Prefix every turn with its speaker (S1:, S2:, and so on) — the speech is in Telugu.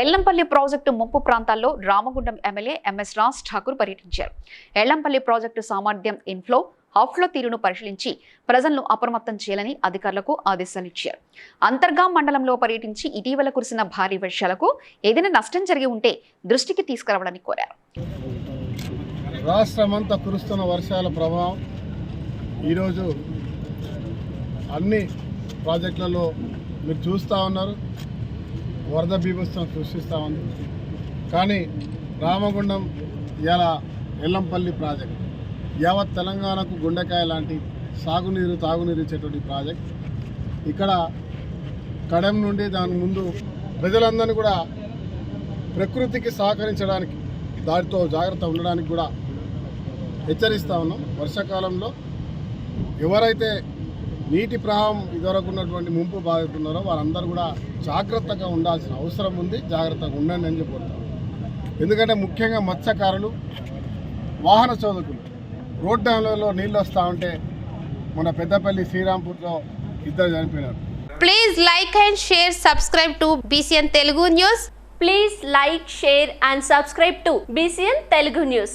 S1: ఎల్లంపల్లి ప్రాజెక్టు ముంపు ప్రాంతాల్లో రామగుండం ఎమ్మెల్యే ఎంఎస్ రాజ్ ఠాకూర్ పర్యటించారు. ఎల్లంపల్లి ప్రాజెక్టు సామర్థ్యం ఇన్ఫ్లో అవుట్ఫ్లో తీరును పరిశీలించి ప్రజలను అప్రమత్తం చేయాలని అధికారులకు ఆదేశాలిచ్చారు. అంతర్గాం మండలంలో పర్యటించి ఇటీవల కురిసిన భారీ వర్షాలకు ఏదైనా నష్టం జరిగి ఉంటే దృష్టికి తీసుకురావాలని కోరారు.
S2: రాష్ట్రమంతా కురుస్తున్న వర్షాల ప్రభావం ఈరోజు అన్ని ప్రాజెక్టులలో మీరు చూస్తూ ఉన్నారు. వరద బీభత్సం సృష్టిస్తూ ఉంది. కానీ రామగుండం ఇలా ఎల్లంపల్లి ప్రాజెక్ట్ యావత్ తెలంగాణకు గుండెకాయ లాంటి సాగునీరు తాగునీరు ఇచ్చేటువంటి ప్రాజెక్ట్. ఇక్కడ కడెం నుండి దాని ముందు ప్రజలందరినీ కూడా ప్రకృతికి సహకరించడానికి దాటితో జాగ్రత్త ఉండడానికి కూడా హెచ్చరిస్తూ ఉన్నాం. వర్షాకాలంలో ఎవరైతే నీటి ప్రవాహం ఇదివరకు ఉన్నటువంటి ముంపు బాధితున్నారో వారందరూ కూడా జాగ్రత్తగా ఉండాల్సిన అవసరం ఉంది. జాగ్రత్తగా ఉండండి అని చెప్పుకుంటాం ఎందుకంటే ముఖ్యంగా మత్స్యకారులు వాహన చోదకులు రోడ్ డ్యామ్లలో నీళ్ళు వస్తూ ఉంటే మన పెద్దపల్లి శ్రీరాంపూర్లో ఇద్దరు చనిపోయినారు.
S3: Please like and share subscribe to BCN Telugu news
S4: please like share and subscribe to BCN Telugu news